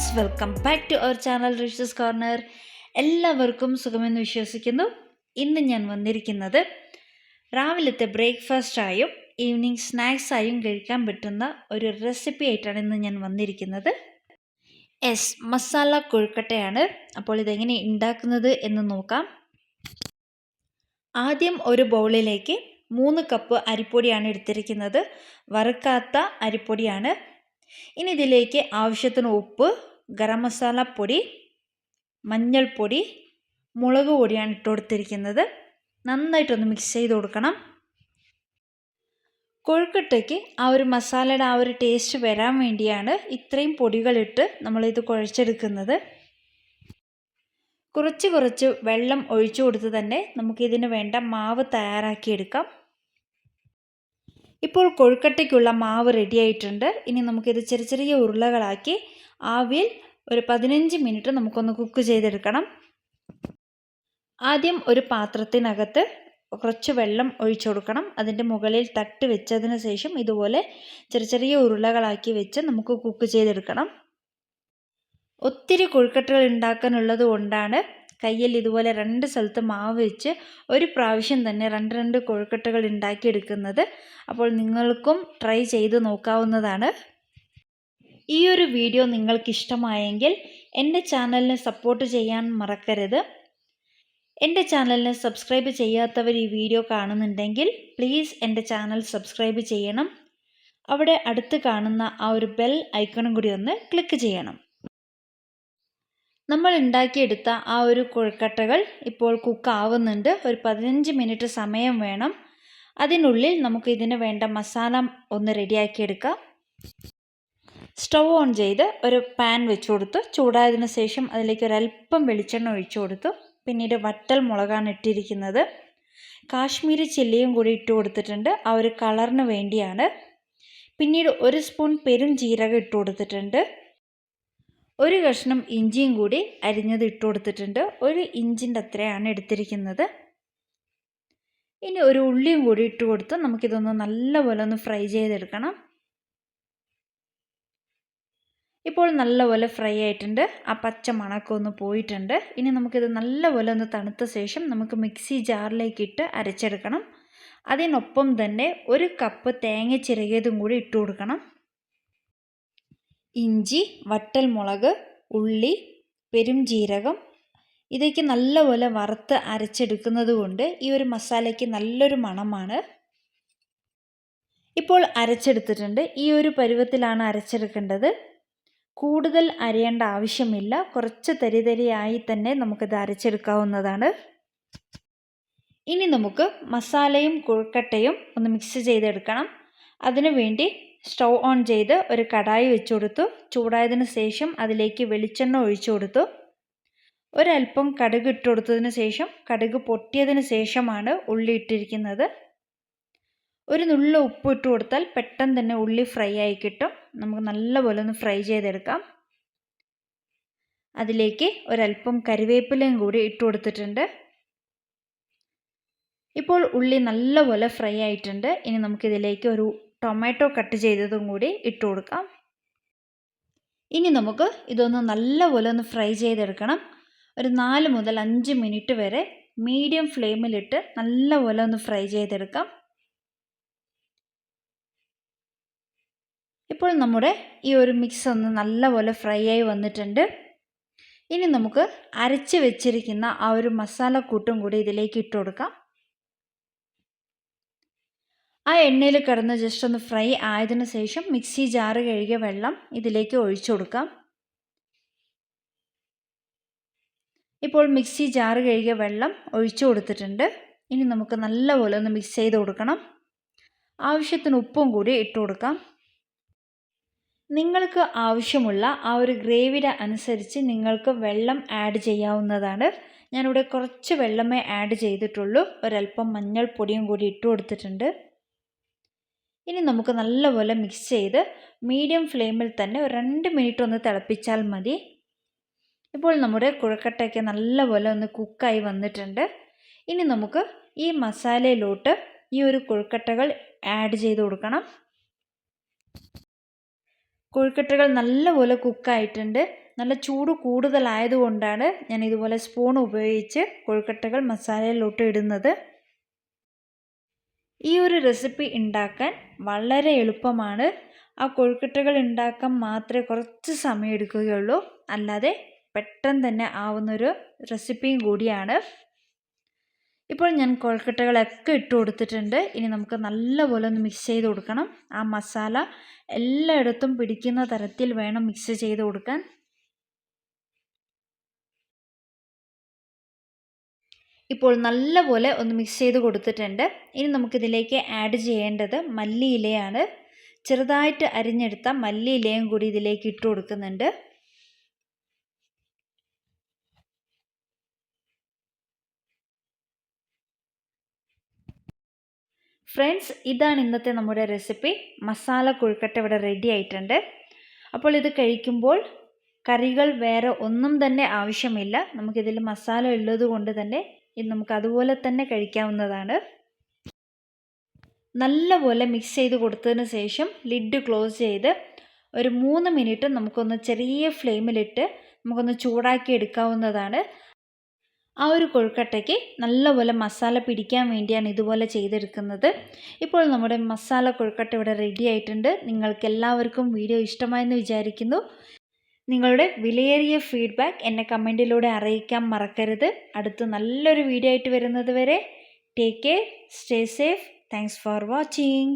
Friends welcome back to our channel Rishas corner. എല്ലാവർക്കും സുഖമെന്ന് വിശ്വസിക്കുന്നു. ഇന്ന് ഞാൻ വന്നിരിക്കുന്നത് രാവിലത്തെ ബ്രേക്ക്ഫാസ്റ്റായും ഈവനിങ് സ്നാക്സായും കഴിക്കാൻ പറ്റുന്ന ഒരു റെസിപ്പി ആയിട്ടാണ് ഇന്ന് ഞാൻ വന്നിരിക്കുന്നത്. എസ് മസാല കൊഴുക്കട്ടയാണ്. അപ്പോൾ ഇതെങ്ങനെ ഉണ്ടാക്കുന്നത് എന്ന് നോക്കാം. ആദ്യം ഒരു ബൗളിലേക്ക് മൂന്ന് കപ്പ് അരിപ്പൊടിയാണ് എടുത്തിരിക്കുന്നത്. വറുക്കാത്ത അരിപ്പൊടിയാണ്. ഇനി ഇതിലേക്ക് ആവശ്യത്തിന് ഉപ്പ് ഗരം മസാല പൊടി മഞ്ഞൾപ്പൊടി മുളക് പൊടിയാണ് ഇട്ട് കൊടുത്തിരിക്കുന്നത്. നന്നായിട്ടൊന്ന് മിക്സ് ചെയ്ത് കൊടുക്കണം. കൊഴുക്കട്ടയ്ക്ക് ആ ഒരു മസാലയുടെ ആ ഒരു ടേസ്റ്റ് വരാൻ വേണ്ടിയാണ് ഇത്രയും പൊടികളിട്ട് നമ്മളിത് കുഴച്ചെടുക്കുന്നത്. കുറച്ച് കുറച്ച് വെള്ളം ഒഴിച്ചു കൊടുത്ത് തന്നെ നമുക്കിതിന് വേണ്ട മാവ് തയ്യാറാക്കിയെടുക്കാം. ഇപ്പോൾ കൊഴുക്കട്ടയ്ക്കുള്ള മാവ് റെഡിയായിട്ടുണ്ട്. ഇനി നമുക്കിത് ചെറിയ ചെറിയ ഉരുളകളാക്കി ആവിയിൽ ഒരു പതിനഞ്ച് മിനിറ്റ് നമുക്കൊന്ന് കുക്ക് ചെയ്തെടുക്കണം. ആദ്യം ഒരു പാത്രത്തിനകത്ത് കുറച്ച് വെള്ളം ഒഴിച്ചു കൊടുക്കണം. അതിന്റെ മുകളിൽ തട്ട് വെച്ചതിന് ശേഷം ഇതുപോലെ ചെറിയ ചെറിയ ഉരുളകളാക്കി വെച്ച് നമുക്ക് കുക്ക് ചെയ്തെടുക്കണം. ഒത്തിരി കൊഴുക്കട്ടകൾ ഉണ്ടാക്കാനുള്ളത് കൊണ്ടാണ് കയ്യിൽ ഇതുപോലെ രണ്ട് സ്ഥലത്ത് മാവ് വെച്ച് ഒരു പ്രാവശ്യം തന്നെ രണ്ട് രണ്ട് കൊഴുക്കട്ടകൾ ഉണ്ടാക്കിയെടുക്കുന്നത്. അപ്പോൾ നിങ്ങൾക്കും ട്രൈ ചെയ്ത് നോക്കാവുന്നതാണ്. ഈ ഒരു വീഡിയോ നിങ്ങൾക്കിഷ്ടമായെങ്കിൽ എന്റെ ചാനലിനെ സപ്പോർട്ട് ചെയ്യാൻ മറക്കരുത്. എന്റെ ചാനലിനെ സബ്സ്ക്രൈബ് ചെയ്യാത്തവർ ഈ വീഡിയോ കാണുന്നുണ്ടെങ്കിൽ പ്ലീസ് എന്റെ ചാനൽ സബ്സ്ക്രൈബ് ചെയ്യണം. അവിടെ അടുത്ത് കാണുന്ന ആ ഒരു ബെൽ ഐക്കണും കൂടി ഒന്ന് ക്ലിക്ക് ചെയ്യണം. നമ്മൾ ഉണ്ടാക്കിയെടുത്ത ആ ഒരു കുഴക്കട്ടകൾ ഇപ്പോൾ കുക്ക് ആവുന്നുണ്ട് ഒരു പതിനഞ്ച് മിനിറ്റ് സമയം വേണം. അതിനുള്ളിൽ നമുക്ക് ഇതിന് വേണ്ട മസാല ഒന്ന് റെഡിയാക്കിയെടുക്കാം. സ്റ്റവ് ഓൺ ചെയ്ത് ഒരു പാൻ വെച്ച് കൊടുത്തു. ചൂടായതിനു ശേഷം അതിലേക്ക് ഒരല്പം വെളിച്ചെണ്ണ ഒഴിച്ചു കൊടുത്തു. പിന്നീട് വറ്റൽ മുളകാണ് ഇട്ടിരിക്കുന്നത്. കാശ്മീരി ചില്ലിയും കൂടി ഇട്ട് കൊടുത്തിട്ടുണ്ട്. ആ ഒരു കളറിന് വേണ്ടിയാണ്. പിന്നീട് ഒരു സ്പൂൺ പെരും ജീരകം ഇട്ട് കൊടുത്തിട്ടുണ്ട്. ഒരു കഷ്ണം ഇഞ്ചിയും കൂടി അരിഞ്ഞത് ഇട്ട് കൊടുത്തിട്ടുണ്ട്. ഒരു ഇഞ്ചിന്റെ അത്രയാണ് എടുത്തിരിക്കുന്നത്. ഇനി ഒരു ഉള്ളിയും കൂടി ഇട്ട് കൊടുത്ത് നമുക്കിതൊന്ന് നല്ലപോലെ ഒന്ന് ഫ്രൈ ചെയ്തെടുക്കണം. ഇപ്പോൾ നല്ലപോലെ ഫ്രൈ ആയിട്ടുണ്ട്. ആ പച്ച മണക്കം ഒന്ന് പോയിട്ടുണ്ട്. ഇനി നമുക്കിത് നല്ലപോലെ ഒന്ന് തണുത്ത ശേഷം നമുക്ക് മിക്സി ജാറിലേക്ക് ഇട്ട് അരച്ചെടുക്കണം. അതിനൊപ്പം തന്നെ ഒരു കപ്പ് തേങ്ങ ചിരകിയതും കൂടി ഇട്ട് കൊടുക്കണം. ഇഞ്ചി വട്ടൽ മുളക് ഉള്ളി പെരുംജീരകം ഇതൊക്കെ നല്ലപോലെ വറുത്ത് അരച്ചെടുക്കുന്നത് കൊണ്ട് ഈ ഒരു മസാലയ്ക്ക് നല്ലൊരു മണമാണ്. ഇപ്പോൾ അരച്ചെടുത്തിട്ടുണ്ട്. ഈ ഒരു പരുവത്തിലാണ് അരച്ചെടുക്കേണ്ടത്. കൂടുതൽ അരയേണ്ട ആവശ്യമില്ല. കുറച്ച് തരിതരിയായി തന്നെ നമുക്കിത് അരച്ചെടുക്കാവുന്നതാണ്. ഇനി നമുക്ക് മസാലയും കൊഴുക്കട്ടയും ഒന്ന് മിക്സ് ചെയ്തെടുക്കണം. അതിനു വേണ്ടി സ്റ്റൗ ഓൺ ചെയ്ത് ഒരു കടായി വെച്ചു കൊടുത്തു. ചൂടായതിനു ശേഷം അതിലേക്ക് വെളിച്ചെണ്ണ ഒഴിച്ചു കൊടുത്തു. ഒരല്പം കടുക് ഇട്ട് കൊടുത്തതിന് ശേഷം കടുക് പൊട്ടിയതിന് ശേഷമാണ് ഉള്ളി ഇട്ടിരിക്കുന്നത്. ഒരു നുള്ള ഉപ്പ് ഇട്ട് കൊടുത്താൽ പെട്ടെന്ന് തന്നെ ഉള്ളി ഫ്രൈ ആയി കിട്ടും. നമുക്ക് നല്ലപോലെ ഒന്ന് ഫ്രൈ ചെയ്തെടുക്കാം. അതിലേക്ക് ഒരല്പം കരിവേപ്പിലയും കൂടി ഇട്ട് കൊടുത്തിട്ടുണ്ട്. ഇപ്പോൾ ഉള്ളി നല്ലപോലെ ഫ്രൈ ആയിട്ടുണ്ട്. ഇനി നമുക്കിതിലേക്ക് ഒരു ടൊമാറ്റോ കട്ട് ചെയ്തതും കൂടി ഇട്ട് കൊടുക്കാം. ഇനി നമുക്ക് ഇതൊന്ന് നല്ലപോലെ ഒന്ന് ഫ്രൈ ചെയ്തെടുക്കണം. ഒരു നാല് മുതൽ അഞ്ച് മിനിറ്റ് വരെ മീഡിയം ഫ്ലെയിമിലിട്ട് നല്ലപോലെ ഒന്ന് ഫ്രൈ ചെയ്തെടുക്കാം. ഇപ്പോൾ നമ്മുടെ ഈ ഒരു മിക്സ് ഒന്ന് നല്ലപോലെ ഫ്രൈ ആയി വന്നിട്ടുണ്ട്. ഇനി നമുക്ക് അരച്ച് വെച്ചിരിക്കുന്ന ആ ഒരു മസാല കൂട്ടും കൂടി ഇതിലേക്ക് ഇട്ട് കൊടുക്കാം. ആ എണ്ണയിൽ കിടന്ന് ജസ്റ്റ് ഒന്ന് ഫ്രൈ ആയതിനു ശേഷം മിക്സി ജാറ് കഴുകിയ വെള്ളം ഇതിലേക്ക് ഒഴിച്ചു കൊടുക്കാം. ഇപ്പോൾ മിക്സി ജാറ് കഴുകിയ വെള്ളം ഒഴിച്ചു കൊടുത്തിട്ടുണ്ട്. ഇനി നമുക്ക് നല്ലപോലെ ഒന്ന് മിക്സ് ചെയ്ത് കൊടുക്കണം. ആവശ്യത്തിന് ഉപ്പും കൂടി ഇട്ടു കൊടുക്കാം. നിങ്ങൾക്ക് ആവശ്യമുള്ള ആ ഒരു ഗ്രേവിയുടെ അനുസരിച്ച് നിങ്ങൾക്ക് വെള്ളം ആഡ് ചെയ്യാവുന്നതാണ്. ഞാനിവിടെ കുറച്ച് വെള്ളമേ ആഡ് ചെയ്തിട്ടുള്ളൂ. ഒരല്പം മഞ്ഞൾപ്പൊടിയും കൂടി ഇട്ടു കൊടുത്തിട്ടുണ്ട്. ഇനി നമുക്ക് നല്ലപോലെ മിക്സ് ചെയ്ത് മീഡിയം ഫ്ലെയിമിൽ തന്നെ ഒരു രണ്ട് മിനിറ്റ് ഒന്ന് തിളപ്പിച്ചാൽ മതി. ഇപ്പോൾ നമ്മുടെ കുഴക്കട്ടയൊക്കെ നല്ലപോലെ ഒന്ന് കുക്കായി വന്നിട്ടുണ്ട്. ഇനി നമുക്ക് ഈ മസാലയിലോട്ട് ഈ ഒരു കൊഴുക്കട്ടകൾ ആഡ് ചെയ്ത് കൊടുക്കണം. കൊഴുക്കട്ടകൾ നല്ലപോലെ കുക്കായിട്ടുണ്ട് നല്ല ചൂട് കൂടുതലായതുകൊണ്ടാണ് ഞാൻ ഇതുപോലെ സ്പൂൺ ഉപയോഗിച്ച് കൊഴുക്കട്ടകൾ മസാലയിലോട്ട് ഇടുന്നത്. ഈ ഒരു റെസിപ്പി ഉണ്ടാക്കാൻ വളരെ എളുപ്പമാണ്. ആ കൊഴുക്കട്ടകൾ ഉണ്ടാക്കാൻ മാത്രമേ കുറച്ച് സമയം എടുക്കുകയുള്ളൂ. അല്ലാതെ പെട്ടെന്ന് തന്നെ ആവുന്നൊരു റെസിപ്പിയും കൂടിയാണ്. ഇപ്പോൾ ഞാൻ കൊഴുക്കട്ടകളൊക്കെ ഇട്ട് കൊടുത്തിട്ടുണ്ട്. ഇനി നമുക്ക് നല്ലപോലെ ഒന്ന് മിക്സ് ചെയ്ത് കൊടുക്കണം. ആ മസാല എല്ലായിടത്തും പിടിക്കുന്ന തരത്തിൽ വേണം മിക്സ് ചെയ്ത് കൊടുക്കാൻ. ഇപ്പോൾ നല്ലപോലെ ഒന്ന് മിക്സ് ചെയ്ത് കൊടുത്തിട്ടുണ്ട്. ഇനി നമുക്കിതിലേക്ക് ആഡ് ചെയ്യേണ്ടത് മല്ലിയിലയാണ്. ചെറുതായിട്ട് അരിഞ്ഞെടുത്ത മല്ലിയിലയും കൂടി ഇതിലേക്ക് ഇട്ട് കൊടുക്കുന്നുണ്ട്. ഫ്രണ്ട്സ് ഇതാണ് ഇന്നത്തെ നമ്മുടെ റെസിപ്പി മസാല കൊഴുക്കട്ട ഇവിടെ റെഡി ആയിട്ടുണ്ട്. അപ്പോൾ ഇത് കഴിക്കുമ്പോൾ കറികൾ വേറെ ഒന്നും തന്നെ ആവശ്യമില്ല. നമുക്കിതിൽ മസാല ഉള്ളത് കൊണ്ട് തന്നെ നമുക്ക് അതുപോലെ തന്നെ കഴിക്കാവുന്നതാണ്. നല്ലപോലെ മിക്സ് ചെയ്ത് കൊടുത്തതിന് ശേഷം ലിഡ് ക്ലോസ് ചെയ്ത് ഒരു മൂന്ന് മിനിറ്റ് നമുക്കൊന്ന് ചെറിയ ഫ്ലെയിമിലിട്ട് നമുക്കൊന്ന് ചൂടാക്കി എടുക്കാവുന്നതാണ്. ആ ഒരു കൊഴുക്കട്ടയ്ക്ക് നല്ലപോലെ മസാല പിടിക്കാൻ വേണ്ടിയാണ് ഇതുപോലെ ചെയ്തെടുക്കുന്നത്. ഇപ്പോൾ നമ്മുടെ മസാല കൊഴുക്കട്ട ഇവിടെ റെഡി ആയിട്ടുണ്ട്. നിങ്ങൾക്ക് എല്ലാവർക്കും വീഡിയോ ഇഷ്ടമായെന്ന് വിചാരിക്കുന്നു. നിങ്ങളുടെ വിലയേറിയ ഫീഡ്ബാക്ക് എന്നെ കമന്റിലൂടെ അറിയിക്കാൻ മറക്കരുത്. അടുത്ത നല്ലൊരു വീഡിയോ ആയിട്ട് വരുന്നത് വരെ take care stay safe thanks for watching